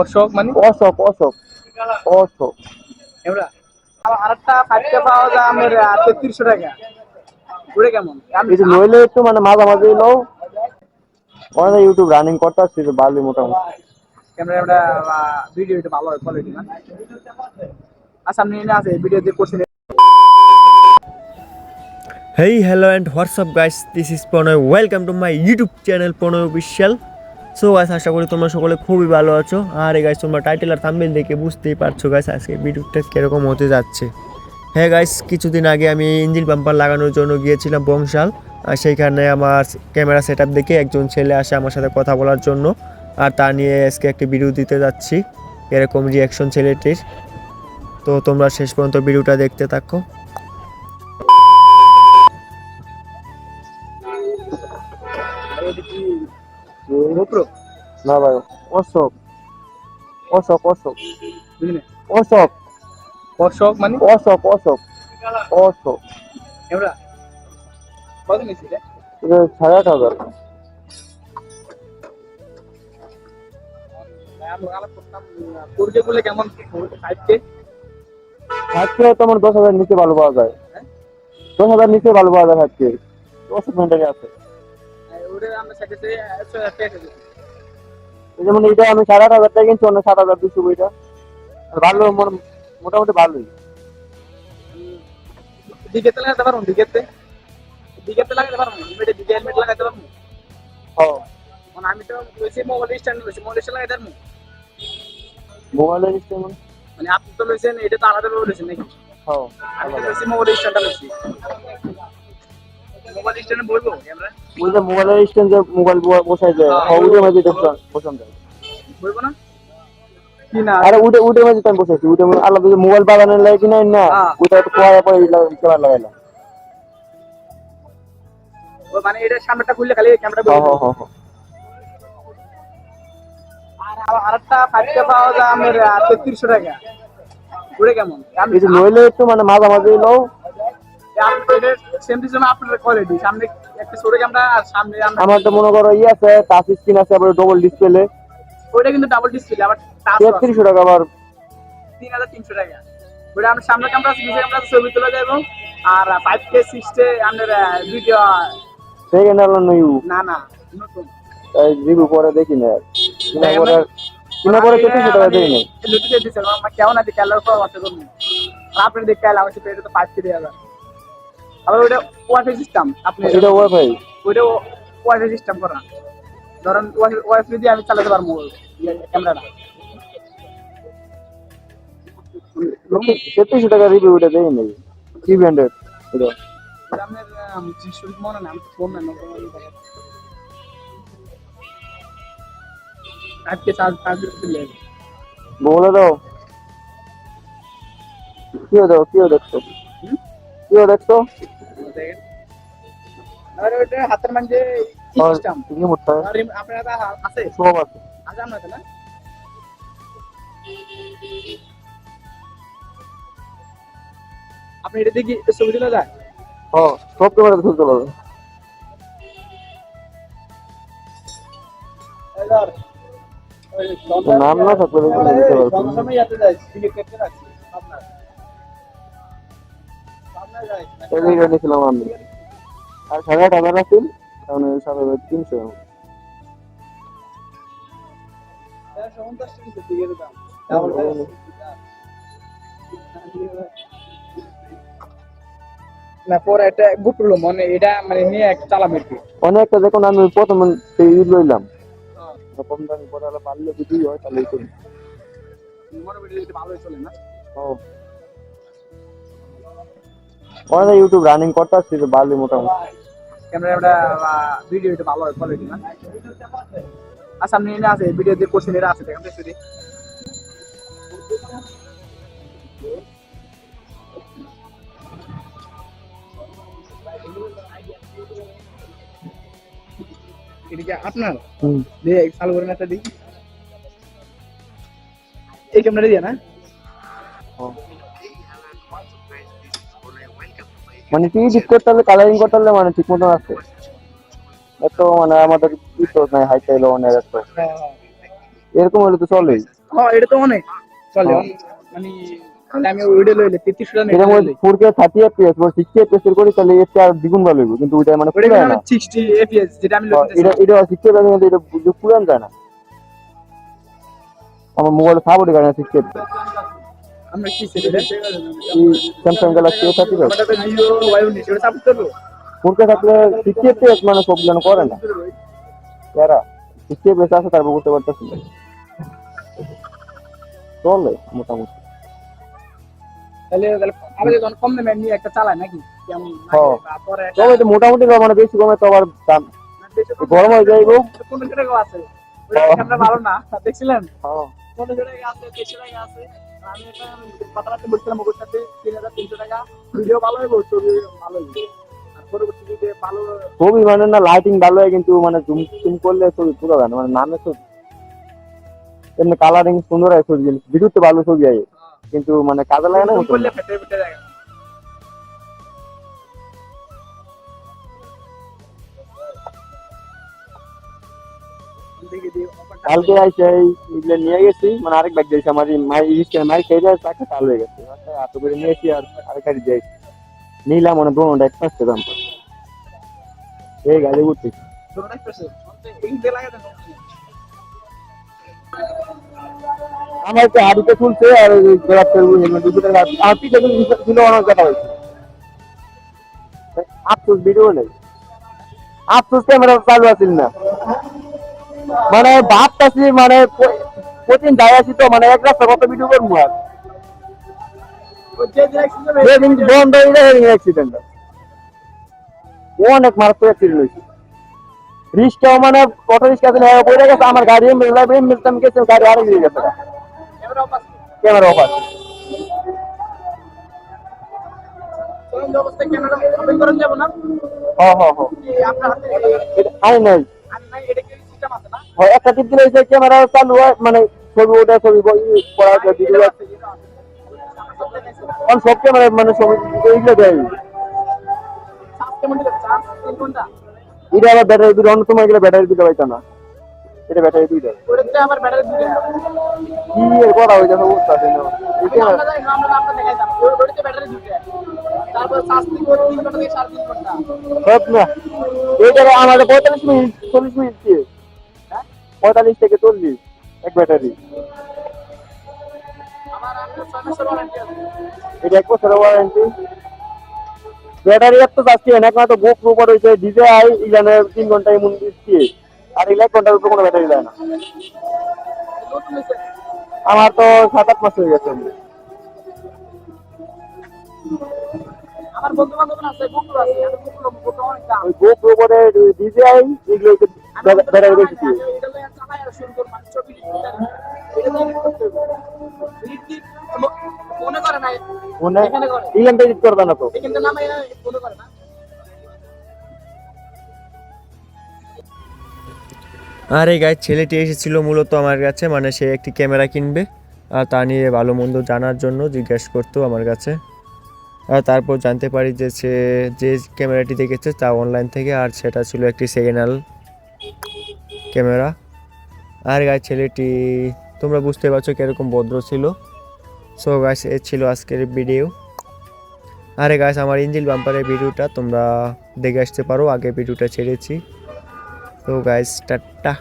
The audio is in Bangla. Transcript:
অশোক মানে? অশোক অশোক অশোক। এমরা আরেকটা ফাইভটা পাওয়া যায় আমার তেত্রিশশো টাকা। ঘুরে কেমন? কিছু নইলে একটু মানে মাঝামাঝি লোক অনেক ইউটিউব রানিং করতে আসছি বালি মোটামুটি। ক্যামেরা ভিডিও এটা ভালো কোয়ালিটি না? আচ্ছা আপনি আছে ভিডিও দিয়ে করছেন। Hey, hello and what's up guys? This is Pronoy. Welcome to my YouTube channel Pronoy Official. So guys আশা করি তোমরা সকলে খুবই ভালো আছো। আর এই গাইস তোমরা টাইটেল আর থাম্বনেল দেখে বুঝতেই পারছ গাইস আজকে ভিডিওটা কীরকম হতে যাচ্ছে। হ্যাঁ গাইস কিছুদিন আগে আমি ইঞ্জিন পাম্পার লাগানোর জন্য গিয়েছিলাম বংশাল। আর সেইখানে আমার ক্যামেরা সেট দেখে একজন ছেলে আসে আমার সাথে কথা বলার জন্য। আর তা নিয়ে আজকে একটি ভিডিও দিতে যাচ্ছি, এরকম রিয়াকশন ছেলেটির। তো তোমরা শেষ পর্যন্ত ভিডিওটা দেখতে থাকো। গোপ্রো না ভাই। অশোক অশোক অশোক অশোক অশোক মানে? অশোক অশোক অশোক এমরা কত নিয়েছি এটা এটা সাড়ে আট হাজার। কেমন তোমার দশ হাজার নিচে ভালো পাওয়া যায়। হ্যাঁ? দশ হাজার নিচে ভালো পাওয়া যায় আজকে অশোক মেন্টালি আছে। যেমন এটা আমি সাড়ে আট হাজার টাকা কিনছি অন্য সাত হাজার দুশো বইটা ভালো মোট- মোটামুটি ভালোই। দিকেতে লাগাতে পারব দিকেতে দিকেতে লাগাতে পারব হেলমেটে দিকে হেলমেট লাগাতে পারব হ্যাঁ। মানে আমি তো লইছি মোবাইল স্ট্যান্ড লইছি মোবাইল স্ট্যান্ড লাগাতে পারব মোবাইলের সিস্টেম মানে? আপনি তো লইছেন এটা তো আলাদা ভাবে লইছেন নাকি? হ্যাঁ আমি লইছি মোবাইল স্ট্যান্ডটা লইছি মোবাইল স্ট্যান্ডে বলব আমরা? ওই মোবাইলের স্ট্যান্ড যে মোবাইল বসাই যায় মাঝে দেখলাম বসান যায় বলব না? আরে উঠে উঠে মাঝে আমি বসাইছি উঠে আলাদা মোবাইল বাগানের লাগে কিনা না। ওটা একটু পরে পরে ক্যামেরা লাগাইলাম। মানে এটা সামনেটা খুললে খালি ক্যামেরা বলব আর আরেকটা ফাইভটা পাওয়া যায় আমার তেত্রিশশো টাকা। ঘুরে কেমন? আমি কিছু নইলে একটু মাঝামাঝি লোক সেম সিস্টেম আপনার কোয়ালিটি সামনে একটা ছোট ক্যামেরা আর সামনে আমার তো মনে করো ইয়ে আছে টাচ স্ক্রিন আছে আবার ডবল ডিসপ্লে ওইটা কিন্তু ডাবল ডিসপ্লে আবার টাচ তেত্রিশশো টাকা আবার তিন হাজার তিনশো টাকা। ওইটা আমরা সামনে ক্যামেরা আছে পিছনে ক্যামেরা ছবি তুলে যাব আর ফাইভ কে সিক্সটে আমাদের ভিডিও সেকেন্ড হ্যান্ড নিউ না না নতুন। রিভিউ পরে দেখি না। পরে কিনা পরে টাকা না আমার কেমন আছে খেলার পর অর্থ করব আর আপনি দেখতে এলাম সেটা এটা তো যায় আবার ওইটা ওয়াইফাই সিস্টেম আপনি এটা ওয়াইফাই? ওইটা ওয়াইফাই সিস্টেম করা। ধরেন ওয়াইফাই দিয়ে আমি চালাতে পারব ক্যামেরাটা। তেত্রিশশো টাকা রিভিউ ওটা দেখি না থ্রি হান্ড্রেড এটা আপনার মনে না আমি ফোন না আপনি এটা দেখি যায়? সব ক্যামেরা তুলতে পারবে নাম না থাকলে টিকিট কেটে রাখছি। আপনার। আমি। সাড়ে আট হাজার আছে তাহলে সাড়ে তিনশো। না পরে গুপলো মানে এটা মানে নিয়ে এক চালাম একটু অনেকটা দেখুন আমি প্রথম সেই লইলাম। প্রথম দামি পরে হলো পারলে যদি হয় তাহলে করি ভালোই চলে না ও। অনেক ইউটিউব রানিং করতে আসছি তো মোটামুটি। ক্যামেরা ভিডিও এটা ভালো হয় কোয়ালিটি না। আচ্ছা আপনি এনে আছে ভিডিও দিয়ে কোশ্চেন এটা আছে দেখেন তো শুধু এটা কি আপনার? হুম। দিয়ে চালু করে না দিই এই ক্যামেরা দিয়ে না? মানে কি ঠিক করতে হলে কালারিং করতে হলে মানে ঠিক মতন আছে। এত মানে আমাদের কি তো নাই হাই চাইলো অনেক এত এরকম হলে তো চলেই। হ্যাঁ এটা তো অনেক। চলে হ্যাঁ। মানে আমি ওইটা লইলে টাকা মধ্যে বা এফপিএস এর করি তাহলে এর আর দ্বিগুণ ভালো হইব। কিন্তু ওইটা মানে ওইটা না সিক্সটি এফপিএস যেটা আমি হ্যাঁ, এটা এটা কিন্তু এটা যায় না। আমার মোবাইলে সাপোর্ট করে না স্যামসাং গ্যালাক্সি থার্টি ফাইভ আমাদের তো জিও ওয়াই উনিশ ওটা সাপোর্ট করব ফোর কে থাকলে সিক্সটি এফপিএস মানে সব জন করে না যারা সিক্সটি এফপিএস আছে তারপর করতে পারতেছি চলে মোটামুটি হ্যাঁ। মানে বেশি কমে তো আবার দাম গরম হয়ে যাইব হ্যাঁ। ভালো না দেখছিলেন হ্যাঁ আছে আমি একটা পাতারাতে বলছিলাম ওর সাথে তিন হাজার তিনশো টাকা। ভিডিও ভালো হবে ছবি ভালো হবে মানে না লাইটিং ভালো হয় কিন্তু মানে জুম জুম করলে ছবি পুরো হয় না মানে নামে ছবি। এমনি কালারিং সুন্দর হয় ছবি ভিডিওতে ভালো ছবি হয় কিন্তু মানে কাজে লাগে না কালকে আইসে এগুলো নিয়ে গেছি মানে আরেক ব্যাগ দিয়েছি আমার মাই খেয়ে যায় তাকে চালু হয়ে গেছে। এত করে নিয়েছি আর আরেক গাড়ি দিয়েছি নিলাম মানে দোনোটা এক পাঁচটা দাম এই গাড়ি উঠছি। আমার তো হাড়িতে তুলছে আর গোলাপ তেল টাকা আর পিঠে ছিল অনেক কথা হয়েছে। আফসোস ভিডিও নেই। আফসোস ক্যামেরা চালু আছিল না। মানে ভাবতাছি মানে প- প্রতিদিন যাই আসি তো মানে এক রাস্তা কত ভিডিও করব আর। ওই যে direction যাবে, যেদিন বন্ধ হয়ে যায় সেদিন অ্যাক্সিডেন্ট অনেক মারাত্মক অ্যাক্সিডেন্ট হয়েছে। রিক্সাও মানে অটো রিক্সা দিলে পড়ে গেছে আমার গাড়ি এমনি এমনি আমি গেছে গাড়ি আরেক দিকে গেছে। ক্যামেরা অফ আছে। ক্যামেরা অফ আছে। চলুন অবস্থায় ক্যামেরা ওপেন করেন যাব না হ্যাঁ হ্যাঁ হ্যাঁ। কি আপনার হাতে এটা আই নাই একটা টিপ দিলে যে ক্যামেরা চালু হয় মানে ছবি ওটা ছবি করা ভিডিও। কারণ সব ক্যামেরা মানে এইগুলো দেয়। এটা আবার ব্যাটারি অন্য সময় গেলে ব্যাটারি দুটো পাইতো না এটা ব্যাটারি দিতে করা দিতে দিতে আমাদের পঁয়তাল্লিশ মিনিট, চল্লিশ মিনিট দিয়ে? পঁয়তাল্লিশ থেকে চল্লিশ, এক ব্যাটারি। এটা এক বছরের ওয়ারেন্টি ব্যাটারি এত চাচ্ছি বুক আই তিন ঘণ্টা এমন দিচ্ছি। আর ঘণ্টার কোনো ব্যাটারি দেয় না। আমার তো সাত আট মাস হয়ে গেছে। আমার বন্ধু বান্ধব আছে আছে আই এগুলো ব্যাটারি দিয়ে। মনে এখানে করে। করবে না? তো আর এই গায়ে ছেলেটি এসেছিল মূলত আমার কাছে মানে সে একটি ক্যামেরা কিনবে। আর তা নিয়ে ভালো মন্দ জানার জন্য জিজ্ঞাসা করতো আমার কাছে। আর তারপর জানতে পারি যে সে যে ক্যামেরাটি দেখেছে তা অনলাইন থেকে আর সেটা ছিল একটি সেকেন্ড ক্যামেরা। আর গায়ে ছেলেটি তোমরা বুঝতে পারছ কীরকম ভদ্র ছিল। সো গাইস এ ছিল আজকের ভিডিও আরে গাইস আমার ইঞ্জিল বাম্পারের ভিডিওটা তোমরা দেখে আসতে পারো। আগে ভিডিওটা ছেড়েছি। তো গাইস টাটা।